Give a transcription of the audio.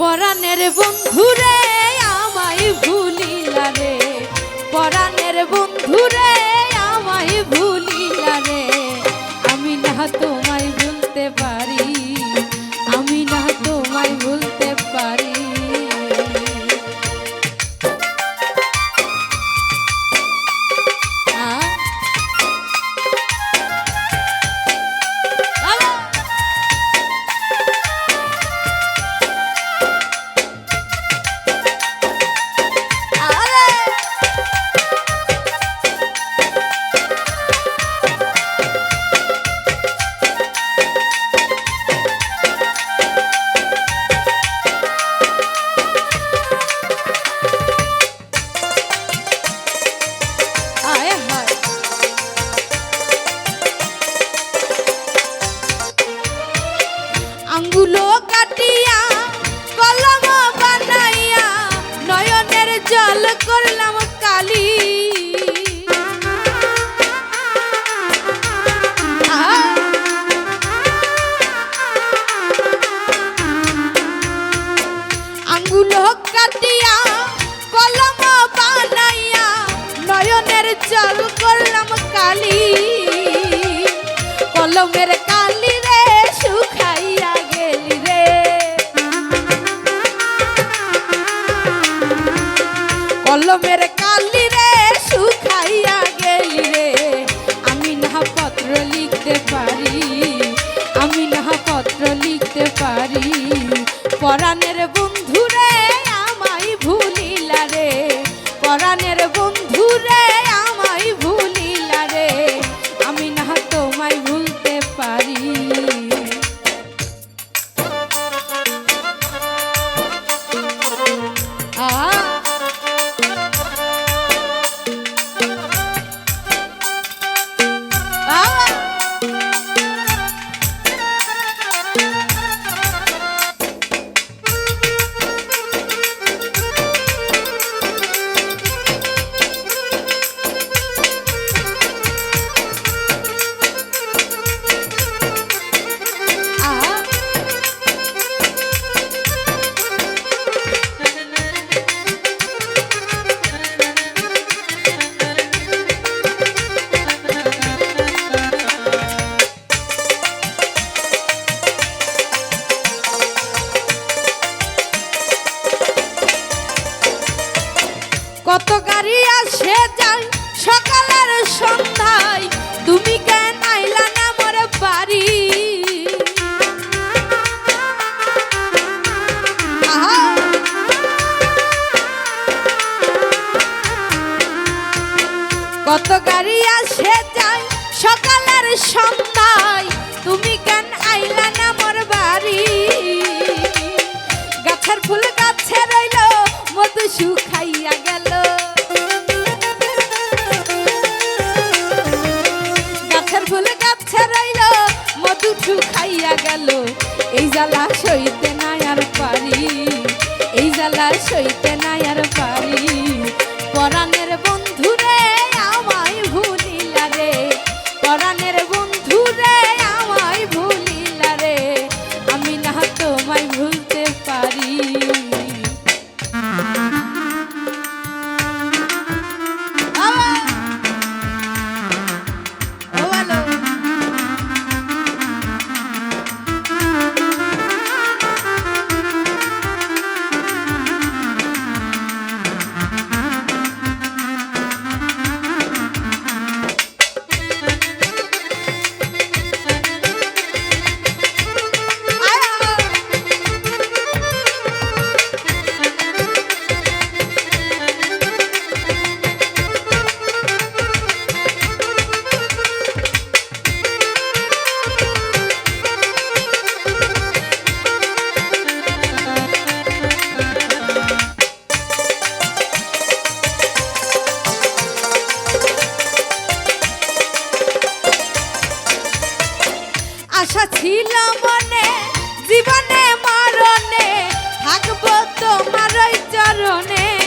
পরাণের বন্ধুরে আমায় ভুলিলা রে। পরাণের বন্ধুরে আমায় ভুলিলা রে। আমি না তোমায় ভুলতে পারি। নয়নের জল কলমের কালি রে, শুকাইয়া গেলি রে। আমি না পত্র লিখতে পারি, আমি না পত্র লিখতে পারি। পরাণের বন্ধু রে, আমায় ভুলিলা রে। পরাণের Thank you. গাড়ি আসে যায়। সকালের সন্ধ্যায় তুমি কেন আইলা না মোর বাড়ি! কত গাড়ি আসে যায়। সকালের সন্ধ্যায় তুমি কেন আইলা না বাড়ি? গাছের ফুল গাছে রইল, মধু গেল। শুকাইয়া গেল। এই জ্বালা সইতে নাই আর পারি এই জ্বালা সইতে নাই আর পারি পরাণের আশা ছিল মনে জীবনে মরণে থাকব তোমার চরণে।